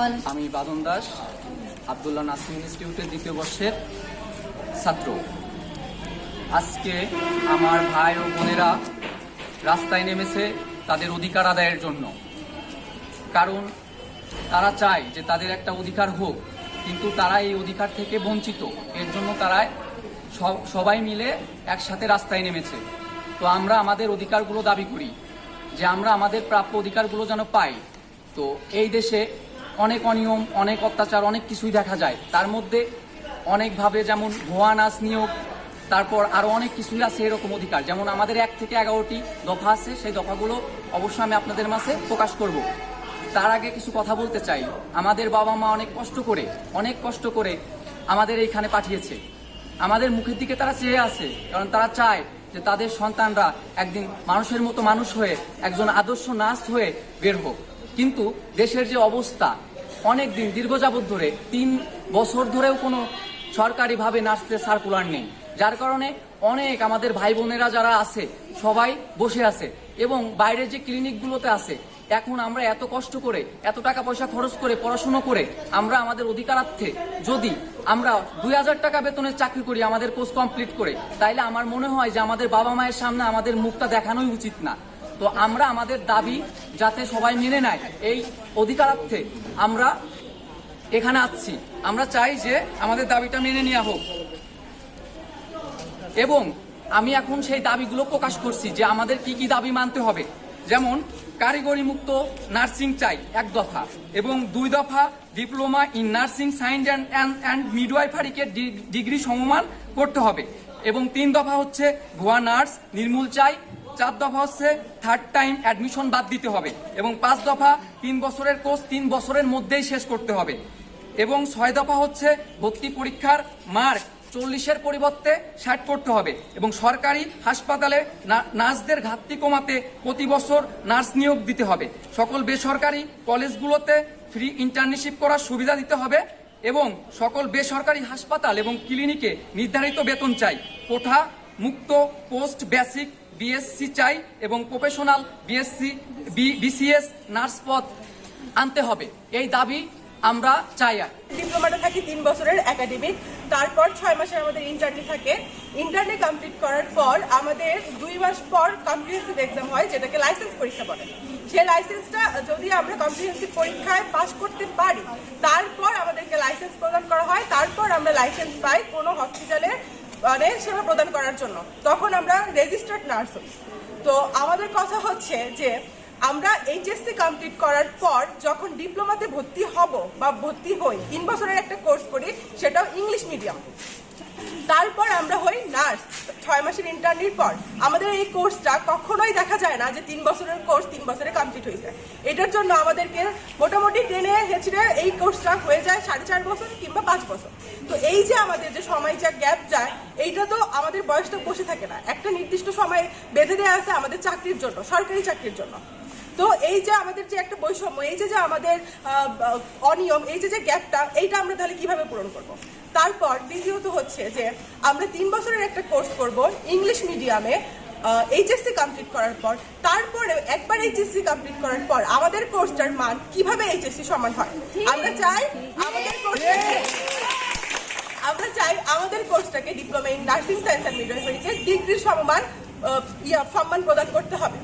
বাদন দাস, আবদুল্লাহ নাসিম ইনস্টিটিউটের দ্বিতীয় বর্ষের ছাত্র। আজকে আমার ভাই ও বোনেরা রাস্তায় নেমেছে তাদের অধিকার আদায়ের জন্য। কারণ তারা চায় যে তাদের একটা অধিকার হোক, কিন্তু তারা এই অধিকার থেকে বঞ্চিত। এর জন্য তারা সব- সবাই মিলে একসাথে রাস্তায় নেমেছে। তো আমরা আমাদের অধিকারগুলো দাবি করি যে আমরা আমাদের প্রাপ্য অধিকারগুলো যেন পাই। তো এই দেশে অনেক অনিয়ম, অনেক অত্যাচার, অনেক কিছুই দেখা যায়। তার মধ্যে অনেকভাবে যেমন ভুয়া নাচ নিয়োগ, তারপর আরও অনেক কিছুই আছে এরকম অধিকার। যেমন আমাদের এক থেকে এগারোটি দফা আছে, সেই দফাগুলো অবশ্যই আমি আপনাদের মাঝে প্রকাশ করব। তার আগে কিছু কথা বলতে চাই। আমাদের বাবা মা অনেক কষ্ট করে, অনেক কষ্ট করে আমাদের এইখানে পাঠিয়েছে। আমাদের মুখের দিকে তারা চেয়ে আছে, কারণ তারা চায় যে তাদের সন্তানরা একদিন মানুষের মতো মানুষ হয়ে, একজন আদর্শ নাচ হয়ে বের হোক। কিন্তু দেশের যে অবস্থা অনেক দিন দীর্ঘ যাবৎ ধরে, তিন বছর ধরেও কোনো সরকারিভাবে নার্সদের সার্কুলার নেই। যার কারণে অনেক আমাদের ভাই বোনেরা যারা আছে, সবাই বসে আছে এবং বাইরের যে ক্লিনিকগুলোতে আছে, এখন আমরা এত কষ্ট করে, এত টাকা পয়সা খরচ করে, পড়াশুনো করে, আমরা আমাদের অধিকারার্থে যদি আমরা দুই হাজার টাকা বেতনের চাকরি করি, আমাদের কোর্স কমপ্লিট করে, তাইলে আমার মনে হয় যে আমাদের বাবা মায়ের সামনে আমাদের মুখটা দেখানোই উচিত না। তো আমরা আমাদের দাবি যাতে সবাই মেনে নেয়, এই অধিকারার্থে আমরা এখানে আসছি। আমরা চাই যে আমাদের দাবিটা মেনে নেওয়া হোক। এবং আমি এখন সেই দাবিগুলো প্রকাশ করছি যে আমাদের কি কি দাবি মানতে হবে। যেমন কারিগরি মুক্ত নার্সিং চাই এক দফা, এবং দুই দফা diploma in nursing science and and মিডওয়াইফারিকে degree সমমান করতে হবে। এবং তিন দফা হচ্ছে ভুয়া নার্স, নির্মূল চাই চার দফা হচ্ছে থার্ড টাইম অ্যাডমিশন বাদ দিতে হবে এবং পাঁচ দফা তিন বছরের কোর্স তিন বছরের মধ্যেই শেষ করতে হবে। এবং ছয় দফা হচ্ছে ভর্তি পরীক্ষার মার্ক চল্লিশের পরিবর্তে ষাট করতে হবে এবং সরকারি হাসপাতালে নার্সদের ঘাটতি কমাতে প্রতি বছর নার্স নিয়োগ দিতে হবে। সকল বেসরকারি কলেজগুলোতে ফ্রি ইন্টার্নশিপ করার সুবিধা দিতে হবে এবং সকল বেসরকারি হাসপাতাল এবং ক্লিনিকে নির্ধারিত বেতন চাই। কোঠা, মুক্ত পোস্ট বেসিক বিএসসি চাই এবং প্রফেশনাল বিএসসি বিসিএস নার্স পদ আনতে হবে। এই দাবি আমরা চাই আর। ডিপ্লোমাটা থাকে তিন বছরের একাডেমিক তারপর ছয় মাসের আমাদের ইন্টার্নি থাকে। ইন্টার্নি কমপ্লিট করার পর আমাদের দুই মাস পর কম্প্রিহেন্সিভ এক্সাম হয়, যেটাকে লাইসেন্স পরীক্ষা বলে। সেই লাইসেন্সটা যদি আমরা কম্প্রিহেন্সিভ পরীক্ষায় পাশ করতে পারি, তারপর আমাদেরকে লাইসেন্স প্রদান করা হয়। তারপর আমরা লাইসেন্স পাই কোনো হসপিটালে মানে সেবা প্রদান করার জন্য। তখন আমরা রেজিস্টার্ড নার্স হই। তো আমাদের কথা হচ্ছে যে, আমরা এইচএসসি কমপ্লিট করার পর যখন ডিপ্লোমাতে ভর্তি হব বা ভর্তি হই, তিন বছরের একটা কোর্স করি, সেটাও ইংলিশ মিডিয়াম তারপর আমরা হই নার্স ছয় মাসের ইন্টার্নির পর। আমাদের এই কোর্সটা কখনোই দেখা যায় না যে তিন বছরের কোর্স তিন বছরে কমপ্লিট হয়েছে এটার জন্য আমাদেরকে মোটামুটি টেনে হেঁচড়ে এই কোর্সটা হয়ে যায় সাড়ে চার বছর কিংবা পাঁচ বছর। তো এই যে আমাদের যে সময় যা গ্যাপ যায় এইটা তো আমাদের বয়সটা বসে থাকে না। একটা নির্দিষ্ট সময় বেঁধে দেওয়া আছে আমাদের চাকরির জন্য, সরকারি চাকরির জন্য। তো এই যে আমাদের যে একটা বৈষম্য, এই যে যে আমাদের অনিয়ম, এই যে যে গ্যাপটা, এইটা আমরা তাহলে কীভাবে পূরণ করব? তারপর দ্বিতীয়ত হচ্ছে যে আমরা তিন বছরের একটা কোর্স করব ইংলিশ মিডিয়ামে এইচএসসি কমপ্লিট করার পর। তারপরে একবার এইচএসসি কমপ্লিট করার পর আমাদের কোর্সটার মান কীভাবে এইচএসসি সমান হয়? আমরা চাই আমাদের কোর্সটাকে আমরা চাই আমাদের কোর্সটাকে diploma in nursing science and মিডওয়াইফারিকে degree সম্মান সম্মান প্রদান করতে হবে।